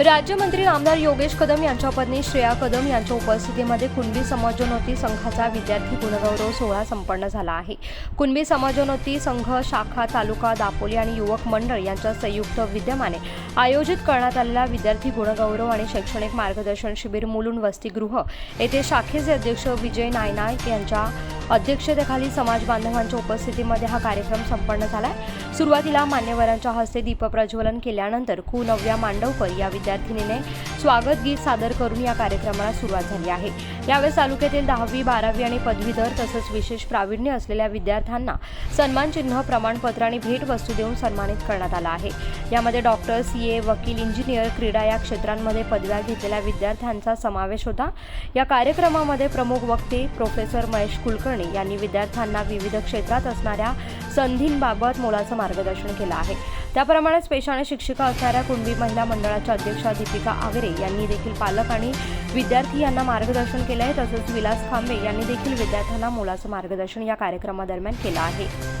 राज्यमंत्री आमदार योगेश कदम यांच्या पत्नी श्रेया कदम यांच्या उपस्थितीमध्ये कुणबी समाजोन्नती संघाचा विद्यार्थी गुणगौरव सोहळा संपन्न झाला आहे. कुणबी समाजोन्नती संघ शाखा तालुका दापोली आणि युवक मंडळ यांच्या संयुक्त विद्यमाने आयोजित करण्यात आलेला विद्यार्थी गुणगौरव आणि शैक्षणिक मार्गदर्शन शिबिर मुलुंड वसतिगृह येथे शाखेचे अध्यक्ष विजय नायनाय यांच्या अध्यक्षतेखाली समाज बांधवांच्या उपस्थितीमध्ये हा कार्यक्रम संपन्न झाला सुरुवातीला मान्यवरांच्या हस्ते दीपप्रज्वलन केल्यानंतर कु नव्या मांडवकर या विद्यार्थिनीने स्वागत गीत सादर करून या कार्यक्रमाला सुरुवात झाली आहे. यावेळेस तालुक्यातील दहावी बारावी आणि पदवीधर तसंच विशेष प्रावीण्य असलेल्या विद्यार्थ्यांना सन्मान चिन्ह प्रमाणपत्र आणि भेटवस्तू देऊन सन्मानित करण्यात आला आहे. यामध्ये डॉक्टर सी ए वकील इंजिनियर क्रीडा या क्षेत्रांमध्ये पदव्या घेतलेल्या विद्यार्थ्यांचा समावेश होता. या कार्यक्रमामध्ये प्रमुख वक्ते प्रोफेसर महेश कुलकर्णी यांनी विद्यार्थ्यांना विविध क्षेत्रात असणाऱ्या संधींबाबत मोलाचं मार्गदर्शन केलं आहे. त्याप्रमाणेच पेशाने शिक्षिका असणाऱ्या कुणबी महिला मंडळाच्या अध्यक्षा दीपिका आगरे यांनी देखील पालक आणि विद्यार्थी यांना मार्गदर्शन केलं आहे तसंच विलास खांबे यांनी देखील विद्यार्थ्यांना मोलाचं मार्गदर्शन या कार्यक्रमादरम्यान केलं आहे.